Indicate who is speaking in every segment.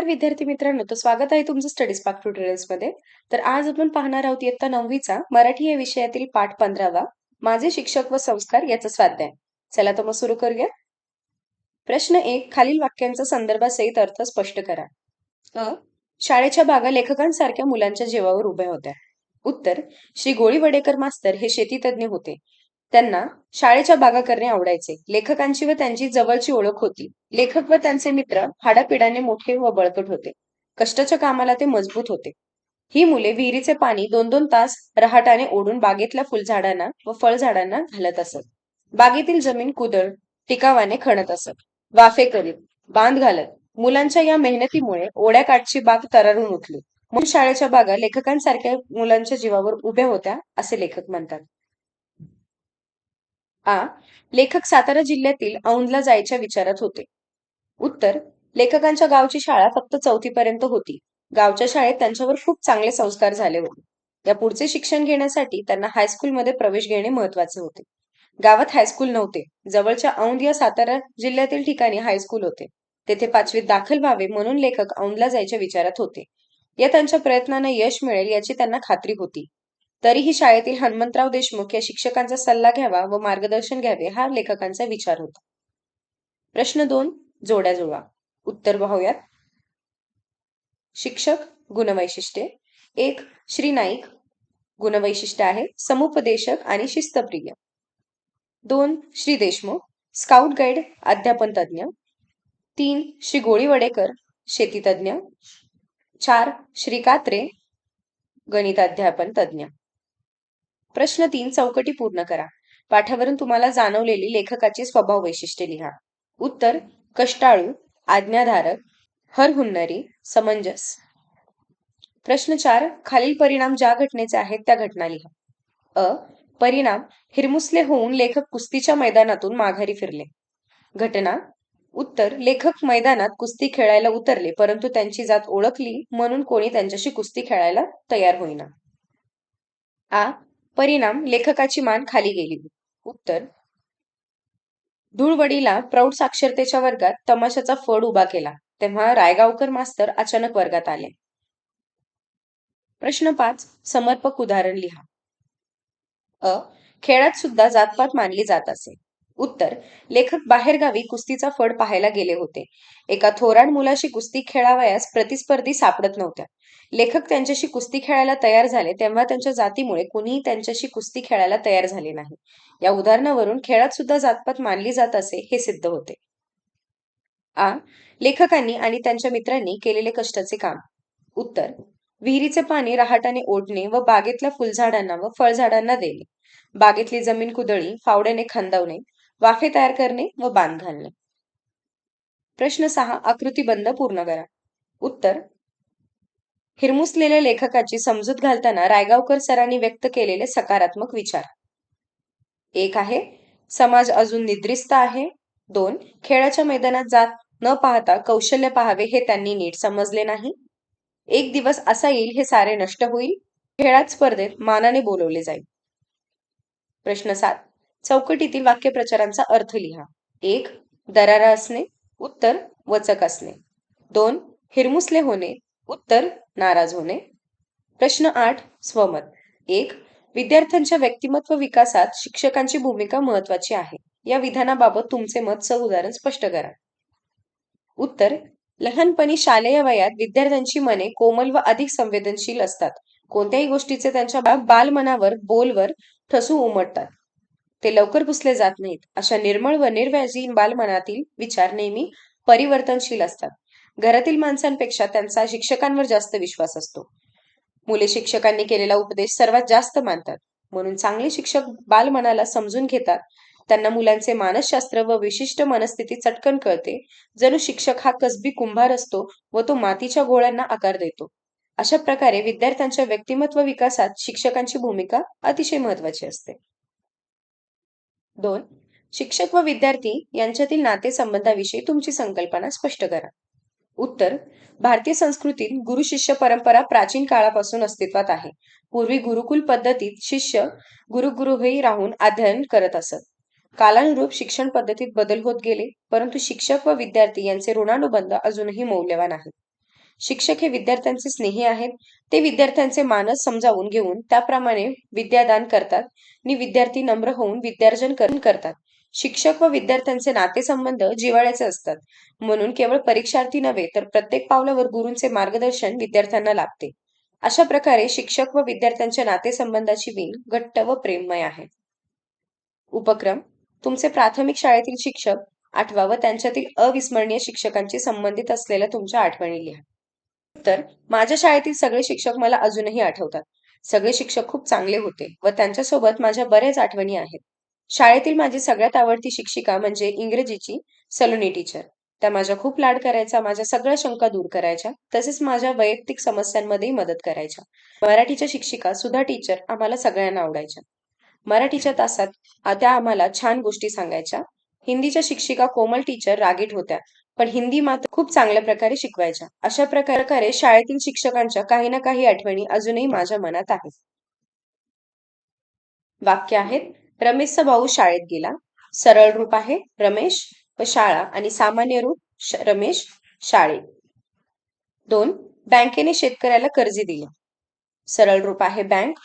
Speaker 1: नमस्कार विद्यार्थी मित्रांनो तर स्वागत आहे तुमचं स्टडी स्पार्क ट्युटोरियल्समध्ये. तर आज आपण पाहणार आहोत इयत्ता नववीचा मराठी या विषयातील पाठ पंधरावा माझे शिक्षक व संस्कार याचा स्वाध्याय. चला तर मग सुरू करूया. प्रश्न एक खालील वाक्यांचा संदर्भासहित अर्थ स्पष्ट करा. अ शाळेच्या बागा लेखकांसारख्या मुलांच्या जीवावर उभ्या होत्या. उत्तर श्री गोळी वडेकर मास्तर हे शेतीतज्ञ होते. त्यांना शाळेच्या बागा करणे आवडायचे. लेखकांची व त्यांची जवळची ओळख होती. लेखक व त्यांचे मित्र हाडापिडाने मोठे व बळकट होते. कष्टाच्या कामाला ते मजबूत होते. ही मुले विहिरीचे पाणी दोन दोन तास रहाटाने ओढून बागेतल्या फुलझाडांना व फळझाडांना घालत असत. बागेतील जमीन कुदळ टिकावाने खणत असत. वाफे करीत बांध घालत मुलांच्या या मेहनतीमुळे ओढ्या काठची बाग तरारून उठली. म्हणून शाळेच्या बागा लेखकांसारख्या मुलांच्या जीवावर उभ्या होत्या असे लेखक म्हणतात. आ. लेखक सातारा जिल्ह्यातील औंधला जायच्या विचारात होते. उत्तर. लेखकांच्या गावची शाळा फक्त चौथीपर्यंत होती. गावच्या शाळेत त्यांच्यावर खूप चांगले संस्कार झाले होते. या पुढचे शिक्षण घेण्यासाठी त्यांना हायस्कूलमध्ये प्रवेश घेणे महत्त्वाचे होते. गावात हायस्कूल नव्हते. जवळच्या औंध या सातारा जिल्ह्यातील ठिकाणी हायस्कूल होते. तेथे पाचवीत दाखल व्हावे म्हणून लेखक औंधला जायच्या विचारात होते. या त्यांच्या प्रयत्नांना यश मिळेल याची त्यांना खात्री होती. तरीही शाळेतील हनुमंतराव देशमुख या शिक्षकांचा सल्ला घ्यावा व मार्गदर्शन घ्यावे हा लेखकांचा विचार होता. प्रश्न दोन जोड्या जुळवा. उत्तर पाहूयात. शिक्षक गुणवैशिष्ट्ये. एक श्री नाईक. गुणवैशिष्ट्य आहे समुपदेशक आणि शिस्तप्रिय. दोन श्री देशमुख. स्काउट गाईड अध्यापन तज्ज्ञ. तीन श्री गोळीवडेकर. शेतीतज्ञ चार श्री कात्रे. गणित अध्यापन तज्ज्ञ. प्रश्न तीन चौकटी पूर्ण करा. पाठावरून तुम्हाला जाणवलेली लेखकाची स्वभाव वैशिष्ट्ये लिहा. उत्तर कष्टाळू आज्ञाधारक हरहुन्नरी समंजस. प्रश्न चार खालील परिणाम ज्या घटनेचे आहेत त्या घटना लिहा. अ परिणाम हिरमुसले होऊन लेखक कुस्तीच्या मैदानातून माघारी फिरले. घटना उत्तर लेखक मैदानात कुस्ती खेळायला उतरले परंतु त्यांची जात ओळखली म्हणून कोणी त्यांच्याशी कुस्ती खेळायला तयार होईना. आ परिणाम लेखकाची मान खाली गेली. उत्तर. धुळवडीला प्रौढ साक्षरतेच्या वर्गात तमाशाचा फड उभा केला तेव्हा रायगावकर मास्तर अचानक वर्गात आले. प्रश्न पाच. समर्पक उदाहरण लिहा. अ. खेळात सुद्धा जातपात मानली जात असे. उत्तर लेखक बाहेरगावी कुस्तीचा फड पाहायला गेले होते. एका थोराड मुलाशी कुस्ती खेळावयास प्रतिस्पर्धी सापडत नव्हत्या. लेखक त्यांच्याशी कुस्ती खेळायला तयार झाले तेव्हा त्यांच्या जातीमुळे कुणीही त्यांच्याशी कुस्ती खेळायला तयार झाले नाही. या उदाहरणावरून खेळात सुद्धा जातपात मानली जात असे हे सिद्ध होते. आ. लेखकांनी आणि त्यांच्या मित्रांनी केलेले कष्टाचे काम. उत्तर. विहिरीचे पाणी रहाटाने ओढणे व बागेतल्या फुलझाडांना व फळझाडांना देणे. बागेतली जमीन कुदळी फावड्याने खांदावणे वाफे तयार करणे व बांध घालणे. प्रश्न सहा आकृतीबंध पूर्ण करा. उत्तर हिरमुसलेल्या लेखकाची समजूत घालताना रायगावकर सरांनी व्यक्त केलेले सकारात्मक विचार. एक आहे समाज अजून निद्रिस्त आहे. दोन खेळाच्या मैदानात जात न पाहता कौशल्य पाहावे हे त्यांनी नीट समजले नाही. एक दिवस असा येईल हे सारे नष्ट होईल. खेळात स्पर्धेत मानाने बोलवले जाईल. प्रश्न सात चौकटीतील वाक्यप्रचारांचा अर्थ लिहा. एक दरारा असणे. उत्तर वचक असणे. दोन हिरमुसले होणे. उत्तर नाराज होणे. प्रश्न आठ स्वमत. एक विद्यार्थ्यांच्या व्यक्तिमत्व विकासात शिक्षकांची भूमिका महत्वाची आहे. या विधानाबाबत तुमचे मत स उदाहरण स्पष्ट करा. उत्तर लहानपणी शालेय वयात विद्यार्थ्यांची मने कोमल व अधिक संवेदनशील असतात. कोणत्याही गोष्टीचे त्यांच्या बालमनावर बोलवर ठसू उमटतात. ते लवकर पुसले जात नाहीत. अशा निर्मळ व निर्व्याजी बालमनातील विचार नेहमी परिवर्तनशील असतात. घरातील माणसांपेक्षा त्यांचा शिक्षकांवर जास्त विश्वास असतो. मुले शिक्षकांनी केलेला उपदेश सर्वात जास्त मानतात. म्हणून चांगले शिक्षक बालमनाला समजून घेतात. त्यांना मुलांचे मानसशास्त्र व विशिष्ट मनस्थिती चटकन कळते. जणू शिक्षक हा कसबी कुंभार असतो व तो मातीच्या गोळ्यांना आकार देतो. अशा प्रकारे विद्यार्थ्यांच्या व्यक्तिमत्व विकासात शिक्षकांची भूमिका अतिशय महत्वाची असते. दोन शिक्षक व विद्यार्थी यांच्यातील नातेसंबंधाविषयी तुमची संकल्पना स्पष्ट करा. उत्तर भारतीय संस्कृतीत गुरु शिष्य परंपरा प्राचीन काळापासून अस्तित्वात आहे. पूर्वी गुरुकुल पद्धतीत शिष्य गुरुगृही राहून अध्ययन करत असत. कालानुरूप शिक्षण पद्धतीत बदल होत गेले परंतु शिक्षक व विद्यार्थी यांचे ऋणानुबंध अजूनही मौल्यवान आहेत. शिक्षक हे विद्यार्थ्यांचे स्नेही आहेत. ते विद्यार्थ्यांचे मानस समजावून घेऊन त्याप्रमाणे विद्यादान करतात. आणि विद्यार्थी नम्र होऊन विद्यार्जन करतात. शिक्षक व विद्यार्थ्यांचे नातेसंबंध जिव्हाळ्याचे असतात. म्हणून केवळ परीक्षार्थी नव्हे तर प्रत्येक पावलावर गुरूंचे मार्गदर्शन विद्यार्थ्यांना लाभते. अशा प्रकारे शिक्षक व विद्यार्थ्यांच्या नातेसंबंधाची वीण घट्ट व प्रेममय आहे. उपक्रम तुमचे प्राथमिक शाळेतील शिक्षक आठवा व त्यांच्यातील अविस्मरणीय शिक्षकांची संबंधित असलेल्या तुमच्या आठवणी लिहा. तर माझ्या शाळेतील सगळे शिक्षक मला अजूनही आठवतात. सगळे शिक्षक खूप चांगले होते व त्यांच्यासोबत माझ्या बऱ्याच आठवणी आहेत. शाळेतील माझी सगळ्यात आवडती शिक्षिका म्हणजे इंग्रजीची सलोनी टीचर. त्या माझ्या खूप लाड करायच्या माझ्या सगळ्या शंका दूर करायच्या तसेच माझ्या वैयक्तिक समस्यांमध्येही मदत करायच्या. मराठीच्या शिक्षिका सुधा टीचर आम्हाला सगळ्यांना आवडायच्या. मराठीच्या तासात त्या आम्हाला छान गोष्टी सांगायच्या. हिंदीच्या शिक्षिका कोमल टीचर रागीट होत्या. पण हिंदी मात्र खूप चांगल्या प्रकारे शिकवायच्या. अशा प्रकारे शाळेतील शिक्षकांच्या काही ना काही आठवणी अजूनही माझ्या मनात आहेत. वाक्य आहेत रमेशचा भाऊ शाळेत गेला. सरळ रूप आहे रमेश. व शाळा आणि सामान्य रूप रमेश. शाळेत दोन बँकेने शेतकऱ्याला कर्ज दिले. सरळ रूप आहे बँक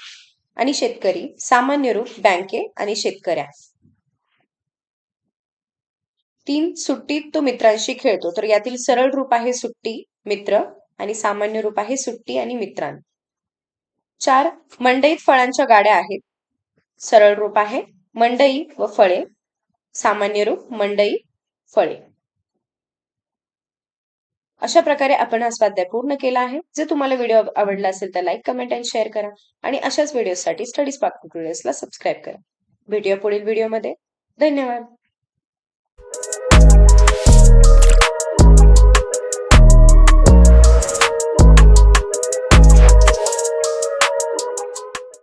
Speaker 1: आणि शेतकरी. सामान्य रूप बँके आणि शेतकऱ्या. तीन सुट्टीत तो मित्रांशी खेळतो. तर यातील सरळ रूप आहे सुट्टी मित्र आणि सामान्य रूप आहे सुट्टी आणि मित्रां चार मंडईत फळांच्या गाड्या आहेत. सरळ रूप आहे मंडई व फळे. सामान्य रूप मंडई फळे. अशा प्रकारे आपण हा स्वाध्याय पूर्ण केला आहे. जर तुम्हाला व्हिडिओ आवडला असेल तर लाईक कमेंट आणि शेअर करा. आणि अशाच व्हिडिओसाठी स्टडीज पार्क ट्युटोरियल्सला सबस्क्राईब करा. भेटूया पुढील व्हिडिओमध्ये. धन्यवाद.